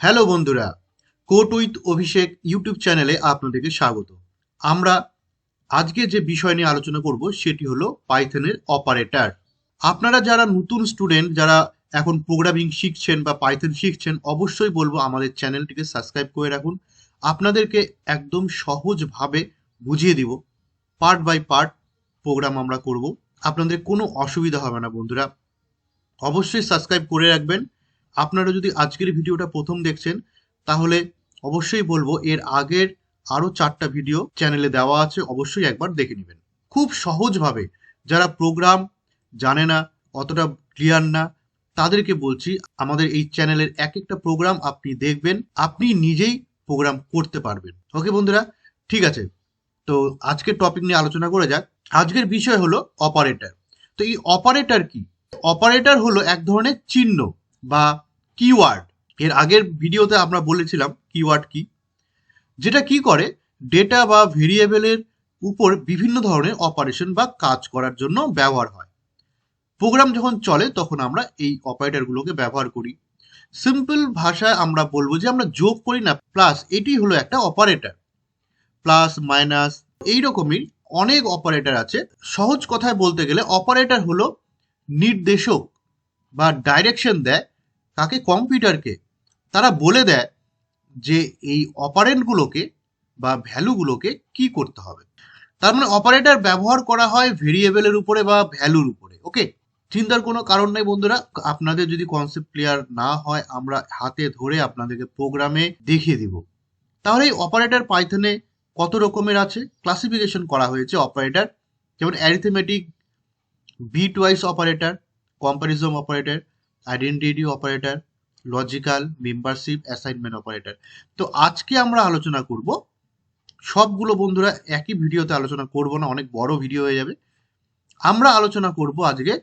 Hello বন্ধুরা, coat with Abhishek YouTube চ্যানেলে আপনাদেরকে স্বাগত। আমরা আজকে যে বিষয় নিয়ে আলোচনা করব সেটি হলো পাইথনের অপারেটর। আপনারা যারা নতুন স্টুডেন্ট, যারা এখন প্রোগ্রামিং শিখছেন বা পাইথন শিখছেন, অবশ্যই বলব আমাদের চ্যানেলটিকে সাবস্ক্রাইব করে রাখুন। আপনাদেরকে একদম সহজভাবে বুঝিয়ে দিব, পার্ট বাই পার্ট প্রোগ্রাম আমরা করব। আপনাদের কোনো অসুবিধা হবে না বন্ধুরা। অবশ্যই সাবস্ক্রাইব করে রাখবেন। আপনারা যদি আজকের ভিডিওটা প্রথম দেখছেন, তাহলে অবশ্যই বলব এর আগের আরও চারটা ভিডিও চ্যানেলে দেওয়া আছে, অবশ্যই একবার দেখে নেবেন। খুব সহজভাবে যারা প্রোগ্রাম জানে না, অতটা ক্লিয়ার না, তাদেরকে বলছি, আমাদের এই চ্যানেলের এক একটা প্রোগ্রাম আপনি দেখবেন, আপনি নিজেই প্রোগ্রাম করতে পারবেন। ওকে বন্ধুরা? ঠিক আছে। তো আজকের টপিক নিয়ে আলোচনা করে যাক। আজকের বিষয় হলো অপারেটর। তো এই অপারেটর কি? অপারেটর হলো এক ধরনের চিহ্ন বা কিওয়ার্ড এর আগের ভিডিওতে আমরা বলেছিলাম কিওয়ার্ড কি। যেটা কি করে? ডেটা বা ভেরিয়েবলের উপর বিভিন্ন ধরনের অপারেশন বা কাজ করার জন্য ব্যবহার হয়। প্রোগ্রাম যখন চলে, তখন আমরা এই অপারেটরগুলোকে ব্যবহার করি। সিম্পল ভাষায় আমরা বলব যে আমরা যোগ করি না প্লাস এটি হলো একটা অপারেটর প্লাস মাইনাস এই রকমই অনেক অপারেটর আছে। সহজ কথায় বলতে গেলে অপারেটর হলো নির্দেশক বা ডাইরেকশন দেয় কাকে কম্পিউটারকে, তারা বলে দেয় যে এই অপারেন্টগুলোকে বা ভ্যালুগুলোকে কি করতে হবে। তার মানে অপারেটর ব্যবহার করা হয় ভেরিয়েবলের উপরে বা ভ্যালুর উপরে, ওকে? চিন্তার কোনো কারণ নেই বন্ধুরা, আপনাদের যদি কনসেপ্ট ক্লিয়ার না হয়, আমরা হাতে ধরে আপনাদেরকে প্রোগ্রামে দেখিয়ে দিব। তাহলে এই অপারেটর পাইথনে কত রকমের আছে? ক্লাসিফিকেশন করা হয়েছে অপারেটর, যেমন arithmetic bitwise operator comparison operator identity operator logical membership assignment operator তো আজকে আমরা আলোচনা করব, সবগুলো বন্ধুরা একই ভিডিওতে আলোচনা করব না, অনেক বড় ভিডিও হয়ে যাবে। আমরা আলোচনা করব আজকে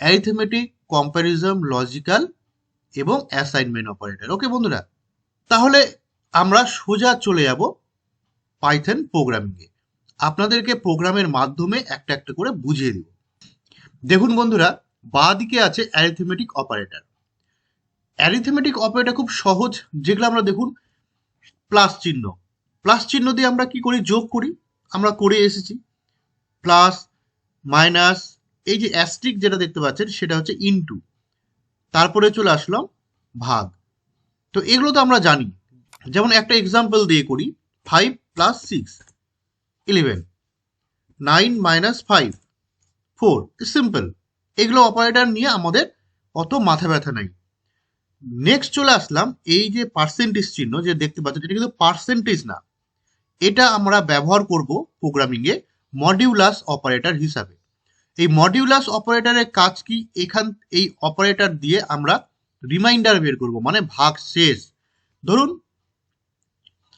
অ্যারিথমেটিক কম্প্যারিজম লজিক্যাল এবং অ্যাসাইনমেন্ট অপারেটর ওকে বন্ধুরা? তাহলে আমরা সোজা চলে যাব পাইথন প্রোগ্রামিংয়ে আপনাদেরকে প্রোগ্রামের মাধ্যমে একটা একটা করে বুঝিয়ে দিব। দেখুন বন্ধুরা বাঁ দিকে আছে অ্যারিথমেটিক অপারেটর অ্যারিথমেটিক অপারেটর খুব সহজ, যেগুলো আমরা দেখুন প্লাস চিহ্ন। প্লাস চিহ্ন দিয়ে আমরা কি করি? যোগ করি। আমরা করে এসেছি। প্লাস মাইনাস এই যে অ্যাস্ট্রিক যেটা দেখতে পাচ্ছেন, সেটা হচ্ছে ইনটু তারপরে চলে আসলাম ভাগ। তো এগুলো তো আমরা জানি। যেমন একটা এক্সাম্পল দিয়ে করি five plus six eleven nine minus five four simple এগুলো অপারেটর নিয়ে আমাদের অত মাথা ব্যথা নাই। নেক্সট চলে আসলাম, এই যে পার্সেন্টেজ চিহ্ন যে দেখতে পাচ্ছেন, এটা কিন্তু পার্সেন্টেজ না। এটা আমরা ব্যবহার করব প্রোগ্রামিংয়ে মডিউলাস অপারেটর হিসাবে। এই মডিউলাস অপারেটরের কাজ কি? এখান, এই অপারেটর দিয়ে আমরা রিমাইন্ডার বের করব মানে ভাগ শেষ। ধরুন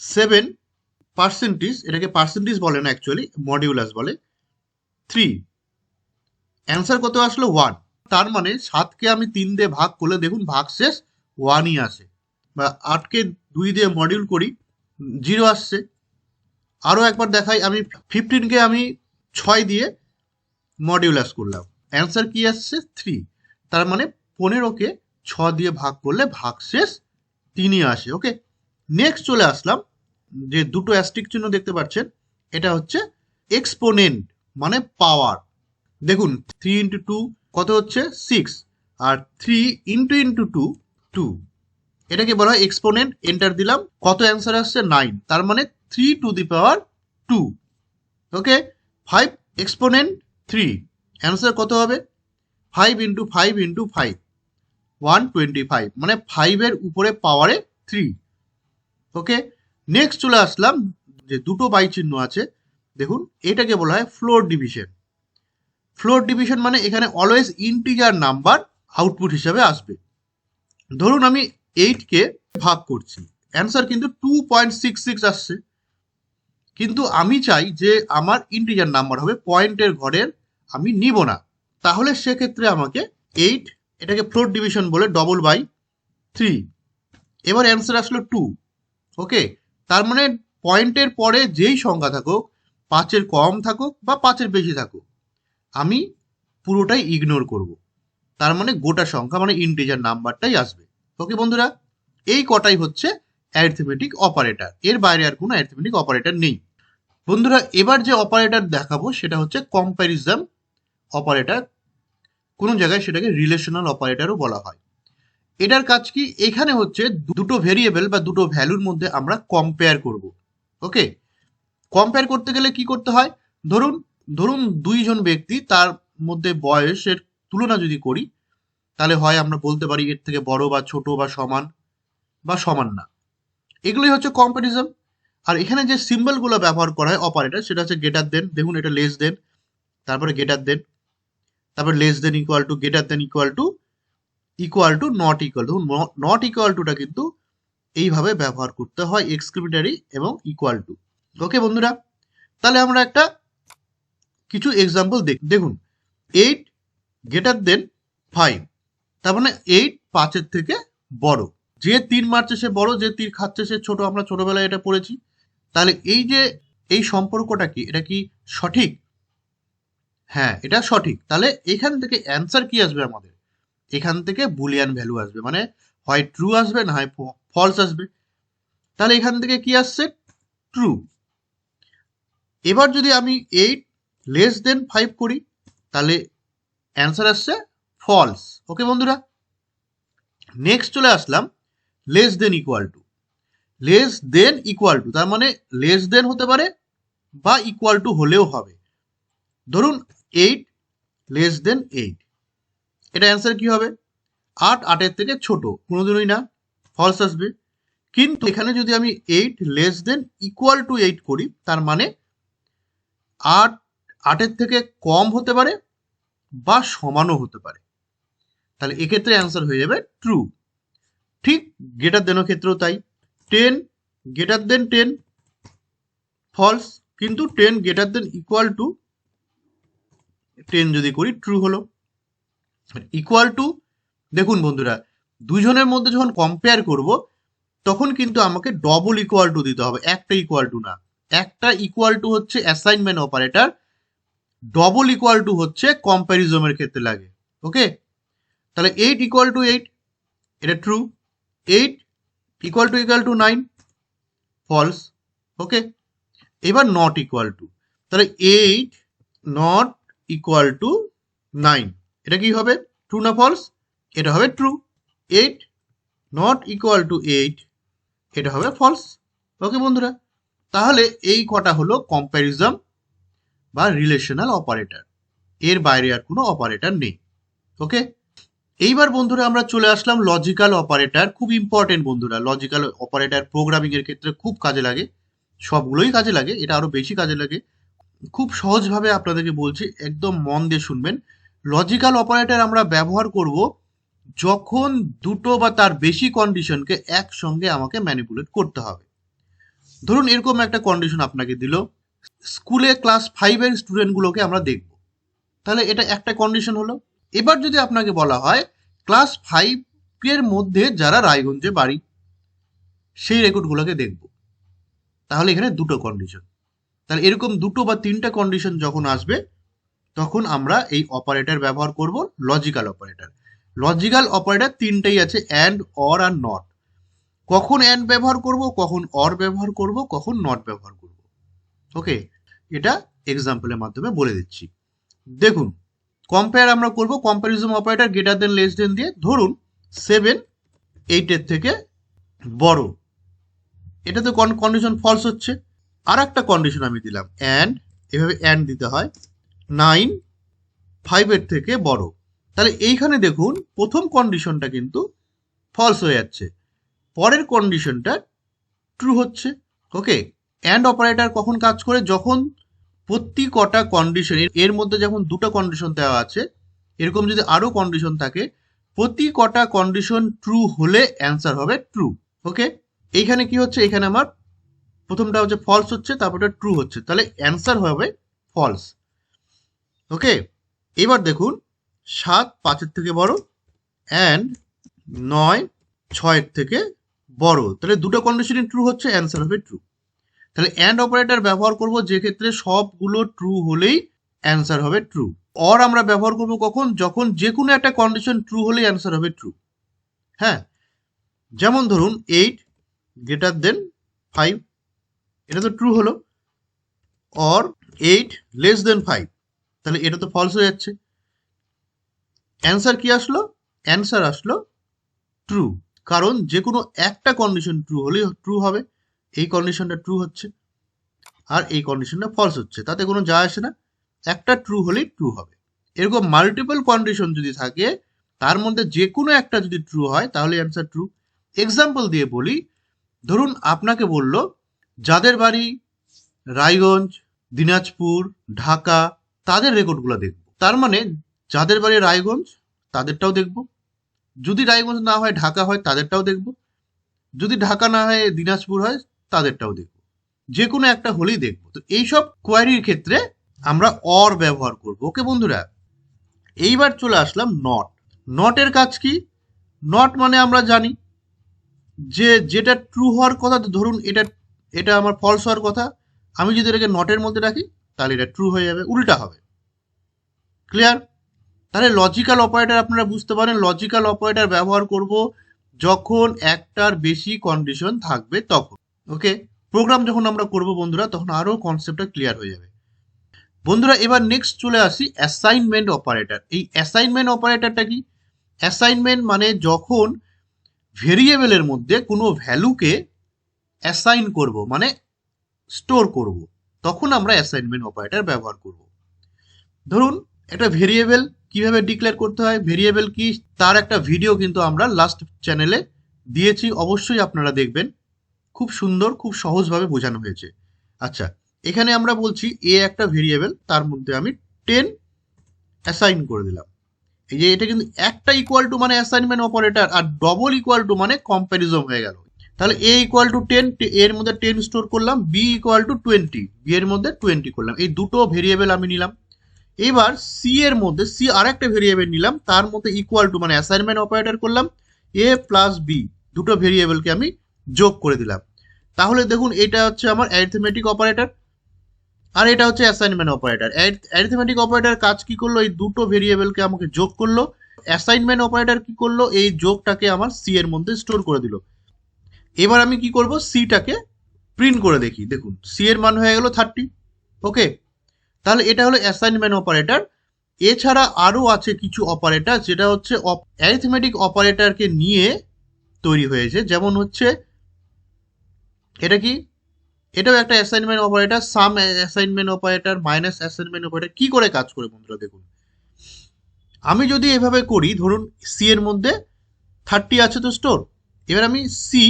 সেভেন পার্সেন্টেজ এটাকে পার্সেন্টেজ বলে না অ্যাকচুয়ালি মডিউলাস বলে থ্রি অ্যান্সার কত আসলো? ওয়ান তার মানে সাতকে আমি তিন দিয়ে ভাগ করলে দেখুন, ভাগ শেষ ওয়ানই আসে। বা আটকে দুই দিয়ে মডিউল করি জিরো আসছে। আরও একবার দেখাই, আমি ফিফটিনকে আমি ছয় দিয়ে মডিউলাস করলাম। অ্যান্সার কি আসছে? থ্রি তার মানে পনেরোকে ছ দিয়ে ভাগ করলে ভাগ শেষ, তিনই আসে ওকে নেক্সট চলে আসলাম, যে দুটো অ্যাস্টিক চিহ্ন দেখতে পাচ্ছেন, এটা হচ্ছে এক্সপোনেন্ট মানে পাওয়ার দেখুন থ্রি ইন্টু টু কত হচ্ছে? সিক্স আর three into into two two এটাকে বলা হয় এক্সপোনেন্ট এন্টার দিলাম, কত অ্যান্সার আসছে? নাইন তার মানে three to the power two okay five exponent three answer কত হবে? Five into five into five one twenty five মানে ফাইভের উপরে পাওয়ারে থ্রি ওকে নেক্সট চলে আসলাম, যে দুটো বাই চিহ্ন আছে, দেখুন, এটাকে বলা হয় ফ্লোর ডিভিশন ফ্লোর ডিভিশন মানে এখানে অলওয়েজ ইন্টিজার নাম্বার আউটপুট হিসাবে আসবে। ধরুন আমি এইটকে ভাগ করছি। অ্যান্সার কিন্তু টু পয়েন্ট সিক্স সিক্স আসছে। কিন্তু আমি চাই যে আমার ইন্টিজার নাম্বার হবে পয়েন্টের ঘরের আমি নিব না। তাহলে সেক্ষেত্রে আমাকে এইট এটাকে ফ্লোর ডিভিশন বলে ডবল বাই থ্রি এবার অ্যান্সার আসলো টু ওকে তার মানে পয়েন্টের পরে যেই সংখ্যা থাকুক, পাঁচের কম থাকুক বা পাঁচের বেশি থাকুক আমি পুরোটাই ইগনোর করব। তার মানে গোটা সংখ্যা মানে ইন্টিজার নাম্বারটাই আসবে। ওকে বন্ধুরা? এই কটাই হচ্ছে অ্যারিথমেটিক অপারেটর এর বাইরে আর কোনো অ্যারিথমেটিক অপারেটর নেই। বন্ধুরা, এবার যে অপারেটর দেখাবো, সেটা হচ্ছে কম্প্যারিজম অপারেটর কোনো জায়গায় সেটাকে রিলেশনাল অপারেটরও বলা হয়। এটার কাজ কি? এখানে হচ্ছে দুটো ভেরিয়েবল বা দুটো ভ্যালুর মধ্যে আমরা কম্পেয়ার করব। ওকে কম্পেয়ার করতে গেলে কি করতে হয়? ধরুন ধরুন দুইজন ব্যক্তি তার মধ্যে বয়সের তুলনা যদি করি, তাহলে হয় আমরা বলতে পারি এর থেকে বড় বা ছোট বা সমান বা সমান না। এগুলোই হচ্ছে কম্পারিজম আর এখানে যে সিম্বলগুলো ব্যবহার করা হয় অপারেটর সেটা হচ্ছে গেটার দেন দেখুন এটা লেস দেন তারপরে গেটার দেন তারপর less than equal to greater than equal to equal to not equal to not equal টুটা কিন্তু এইভাবে ব্যবহার করতে হয় এক্সক্রিমিটারি এবং ইকুয়াল টু ওকে বন্ধুরা, তাহলে আমরা একটা কিছু এক্সাম্পল দেখুন এইট গেটার দেন ফাইভ তার মানে এইট পাঁচের থেকে বড়। যে তীর মারছে সে বড়, যে তীর খাচ্ছে সে ছোট, আমরা ছোটবেলায় এটা পড়েছি। তাহলে এই যে, এই সম্পর্কটা কি, এটা কি সঠিক? হ্যাঁ এটা সঠিক। তাহলে এখান থেকে অ্যান্সার কি আসবে আমাদের? এখান থেকে বুলিয়ান ভ্যালু আসবে মানে হয় ট্রু আসবে না হয় ফলস আসবে। তাহলে এখান থেকে কি আসছে? ট্রু এবার যদি আমি এইট লেস দেন ফাইভ করি, তাহলে অ্যান্সার আসছে ফলস ওকে বন্ধুরা? নেক্সট চলে আসলাম less than equal to less than equal to তার মানে লেস দেন হতে পারে বা ইকুয়াল টু হলেও হবে। ধরুন এইট লেস দেন এইট এটা অ্যান্সার কি হবে? আট, আটের থেকে ছোট, কোনোদিনই না ফলস আসবে। কিন্তু এখানে যদি আমি eight less than equal to eight করি, তার মানে আট আটের থেকে কম হতে পারে বা সমানও হতে পারে। তাহলে এক্ষেত্রে অ্যান্সার হয়ে যাবে ট্রু ঠিক গেটার দেনের ক্ষেত্রেও তাই। Ten greater than ten false কিন্তু ten greater than equal to ten যদি করি ট্রু হলো। ইকুয়াল টু দেখুন বন্ধুরা দুজনের মধ্যে যখন কম্পেয়ার করব, তখন কিন্তু আমাকে ডবল ইকুয়াল টু দিতে হবে। একটা ইকুয়াল টু না। একটা ইকুয়াল টু হচ্ছে assignment operator double equal to হচ্ছে কম্প্যারিজমের ক্ষেত্রে লাগে ওকে তাহলে এইট ইকুয়াল টু এইট এটা true eight equal to equal to nine false okay এবার নট ইকুয়াল টু তাহলে eight not equal to nine এটা কি হবে? ট্রু না ফলস এটা হবে true eight not equal to eight এটা হবে ফলস ওকে বন্ধুরা? তাহলে এই কটা হলো কম্প্যারিজম বা রিলেশনাল অপারেটর এর বাইরে আর কোনো অপারেটর নেই। ওকে এইবার বন্ধুরা আমরা চলে আসলাম লজিক্যাল অপারেটর খুব ইম্পর্টেন্ট বন্ধুরা লজিক্যাল অপারেটর প্রোগ্রামিং এর ক্ষেত্রে খুব কাজে লাগে। সবগুলোই কাজে লাগে, এটা আরও বেশি কাজে লাগে। খুব সহজভাবে আপনাদেরকে বলছি, একদম মন দিয়ে শুনবেন। লজিক্যাল অপারেটর আমরা ব্যবহার করব যখন দুটো বা তার বেশি কন্ডিশনকে একসঙ্গে আমাকে ম্যানিপুলেট করতে হবে। ধরুন এরকম একটা কন্ডিশন আপনাকে দিল। স্কুলে ক্লাস ফাইভের স্টুডেন্টগুলোকে আমরা দেখব। তাহলে এটা একটা কন্ডিশন হলো। এবার যদি আপনাকে বলা হয় ক্লাস ফাইভের মধ্যে যারা রায়গঞ্জে বাড়ি, সেই রেকর্ডগুলোকে দেখব। তাহলে এখানে দুটো কন্ডিশন তাহলে এরকম দুটো বা তিনটা কন্ডিশন যখন আসবে, তখন আমরা এই অপারেটর ব্যবহার করব লজিক্যাল অপারেটর লজিক্যাল অপারেটর তিনটাই আছে অ্যান্ড অর আর নট কখন অ্যান্ড ব্যবহার করব, কখন অর ব্যবহার করব, কখন নট ব্যবহার করব। ওকে এটা এক্সাম্পলের মাধ্যমে বলে দিচ্ছি। দেখুন কম্পেয়ার আমরা করব comparison operator greater than less than দিয়ে। ধরুন সেভেন এইটের থেকে বড়। এটা তো কন্ডিশন ফলস হচ্ছে। আর একটা কন্ডিশন আমি দিলাম অ্যান্ড এভাবে অ্যান্ড দিতে হয়। নাইন ফাইভের থেকে বড়। তাহলে এইখানে দেখুন, প্রথম কন্ডিশনটা কিন্তু ফলস হয়ে যাচ্ছে। পরের কন্ডিশনটা ট্রু হচ্ছে। ওকে অ্যান্ড অপারেটর কখন কাজ করে? যখন প্রতি কটা কন্ডিশন এর মধ্যে যখন দুটো কন্ডিশন দেওয়া আছে, এরকম যদি আরও কন্ডিশন থাকে, প্রতি কটা কন্ডিশন ট্রু হলে অ্যান্সার হবে ট্রু ওকে এইখানে কি হচ্ছে? এখানে আমার প্রথমটা হচ্ছে ফলস হচ্ছে, তারপরটা ট্রু হচ্ছে। তাহলে অ্যান্সার হবে ফলস ওকে এবার দেখুন, সাত পাঁচের থেকে বড় অ্যান্ড নয় ছয়ের থেকে বড়। তাহলে দুটো কন্ডিশনই ট্রু হচ্ছে অ্যান্সার হবে ট্রু তাহলে অ্যান্ড অপারেটর ব্যবহার করব যে ক্ষেত্রে সবগুলো ট্রু হলেই অ্যান্সার হবে ট্রু অর আমরা ব্যবহার করব কখন? যখন যে কোনো একটা কন্ডিশন ট্রু হলেই অ্যান্সার হবে ট্রু হ্যাঁ? যেমন ধরুন এইট গ্রেটার দেন ফাইভ এটা তো ট্রু হলো। Or eight less than five তাহলে এটা তো ফলস হয়ে যাচ্ছে। অ্যান্সার কি আসলো? অ্যান্সার আসলো ট্রু কারণ যে কোনো একটা কন্ডিশন ট্রু হলেই ট্রু হবে। এই কন্ডিশনটা ট্রু হচ্ছে আর এই কন্ডিশনটা ফলস হচ্ছে। তাতে কোনো যা আসে না, একটা ট্রু হলেই ট্রু হবে। এরকম মাল্টিপল কন্ডিশন যদি থাকে, তার মধ্যে যে কোনো একটা যদি ট্রু হয়, তাহলে অ্যান্সার ট্রু এক্সাম্পল দিয়ে বলি, ধরুন আপনাকে বলল, যাদের বাড়ি রায়গঞ্জ, দিনাজপুর, ঢাকা, তাদের রেকর্ডগুলো দেখব। তার মানে যাদের বাড়ি রায়গঞ্জ, তাদেরটাও দেখব। যদি রায়গঞ্জ না হয়, ঢাকা হয়, তাদেরটাও দেখব। যদি ঢাকা না হয়, দিনাজপুর হয় তাদেরটাও দেখব। যে কোনো একটা হলেই দেখব। তো এইসব কোয়ারির ক্ষেত্রে আমরা অর ব্যবহার করব। ওকে বন্ধুরা, এইবার চলে আসলাম নট নটের কাজ কি? নট মানে আমরা জানি যে যেটা ট্রু হওয়ার কথা ধরুন এটা এটা আমার ফলস হওয়ার কথা। আমি যদি এটাকে নটের মধ্যে রাখি, তাহলে এটা ট্রু হয়ে যাবে, উল্টা হবে। ক্লিয়ার তাহলে লজিক্যাল অপারেটর আপনারা বুঝতে পারেন লজিক্যাল অপারেটর ব্যবহার করব যখন একটার বেশি কন্ডিশন থাকবে তখন। ওকে প্রোগ্রাম যখন আমরা করব বন্ধুরা, তখন আরও কনসেপ্টটা ক্লিয়ার হয়ে যাবে। বন্ধুরা, এবার নেক্সট চলে আসি অ্যাসাইনমেন্ট অপারেটর এই অ্যাসাইনমেন্ট অপারেটরটা কি? অ্যাসাইনমেন্ট মানে যখন ভেরিয়েবলের মধ্যে কোনো ভ্যালুকে অ্যাসাইন করব মানে স্টোর করব, তখন আমরা অ্যাসাইনমেন্ট অপারেটর ব্যবহার করব। ধরুন, একটা ভেরিয়েবল কীভাবে ডিক্লেয়ার করতে হয়? ভেরিয়েবল কি? তার একটা ভিডিও কিন্তু আমরা লাস্ট চ্যানেলে দিয়েছি, অবশ্যই আপনারা দেখবেন। খুব সুন্দর, খুব সহজভাবে বোঝানো হয়েছে। আচ্ছা এখানে আমরা বলছি এ একটা ভেরিয়েবল তার মধ্যে আমি টেন অ্যাসাইন করে দিলাম। এই যে এটা কিন্তু একটা ইকুয়াল টু মানে অ্যাসাইনমেন্ট অপারেটর আর ডবল ইকুয়াল টু মানে কম্প্যারিজম হয়ে গেল। তাহলে এ ইকুয়াল টু টেন এর মধ্যে টেন স্টোর করলাম B equal to twenty B এর মধ্যে টোয়েন্টি করলাম। এই দুটো ভেরিয়েবল আমি নিলাম। এবার সি এর মধ্যে সি আরেকটা ভেরিয়েবল নিলাম, তার মধ্যে ইকুয়াল টু মানে অ্যাসাইনমেন্ট অপারেটর করলাম এ প্লাস বি দুটো ভেরিয়েবলকে আমি যোগ করে দিলাম। তাহলে দেখুন, এটা হচ্ছে আমার অ্যারিথমেটিক অপারেটর আর এটা হচ্ছে অ্যাসাইনমেন্ট অপারেটর অ্যারিথমেটিক অপারেটর কাজ কি করল? এই দুটো ভেরিয়েবলকে আমাকে যোগ করল। অ্যাসাইনমেন্ট অপারেটর কি করল? এই যোগটাকে আমার সি এর মধ্যে স্টোর করে দিল। এবার আমি কি করব? সিটাকে প্রিন্ট করে দেখি। দেখুন সি এর মান হয়ে গেল থার্টি ওকে তাহলে এটা হলো অ্যাসাইনমেন্ট অপারেটর এছাড়া আরও আছে কিছু অপারেটর যেটা হচ্ছে অ্যারিথমেটিক অপারেটরকে নিয়ে তৈরি হয়েছে। যেমন হচ্ছে এটা কি? এটাও একটা assignment operator sum assignment operator minus assignment operator কি করে কাজ করে বন্ধুরা দেখুন? আমি যদি এভাবে করি, ধরুন সি এর মধ্যে থার্টি আছে তো স্টোর এবার আমি C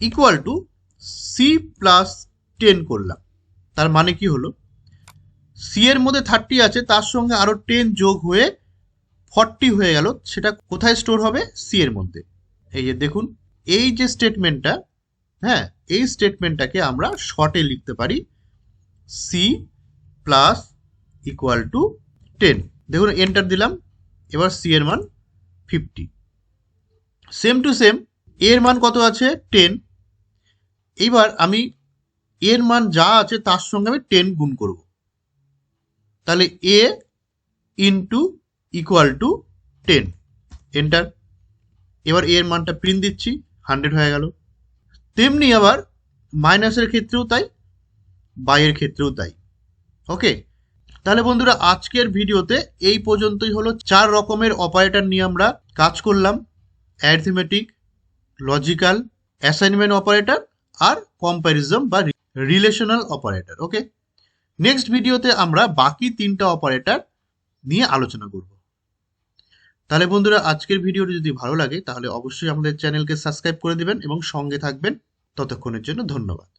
equal to C plus ten করলাম। তার মানে কি হলো? সি এর মধ্যে থার্টি আছে, তার সঙ্গে আরও টেন যোগ হয়ে ফর্টি হয়ে গেল, সেটা কোথায় স্টোর হবে? সি এর মধ্যে। এই যে দেখুন, এই যে স্টেটমেন্টটা হ্যাঁ এই স্টেটমেন্টটাকে আমরা শর্টে লিখতে পারি C plus equal to ten দেখুন এন্টার দিলাম, এবার সি এর মান ফিফটি সেম টু সেম এর মান কত আছে? টেন এইবার আমি এর মান যা আছে, তার সঙ্গে আমি টেন গুণ করব। তাহলে A into equal to ten enter এবার এর মানটা প্রিন্ট দিচ্ছি হান্ড্রেড হয়ে গেল। তেমনি আবার মাইনাসের ক্ষেত্রেও তাই বাইয়ের ক্ষেত্রেও তাই। ওকে তাহলে বন্ধুরা, আজকের ভিডিওতে এই পর্যন্তই হলো। চার রকমের অপারেটর নিয়ে আমরা কাজ করলাম। অ্যারিথমেটিক লজিক্যাল অ্যাসাইনমেন্ট অপারেটর আর কম্প্যারিজম বা রিলেশনাল অপারেটর ওকে নেক্সট ভিডিওতে আমরা বাকি তিনটা অপারেটর নিয়ে আলোচনা করব। তাহলে বন্ধুরা, আজকের ভিডিওটি যদি ভালো লাগে, তাহলে অবশ্যই আমাদের চ্যানেলকে সাবস্ক্রাইব করে দেবেন এবং সঙ্গে থাকবেন। ততক্ষণের জন্য ধন্যবাদ।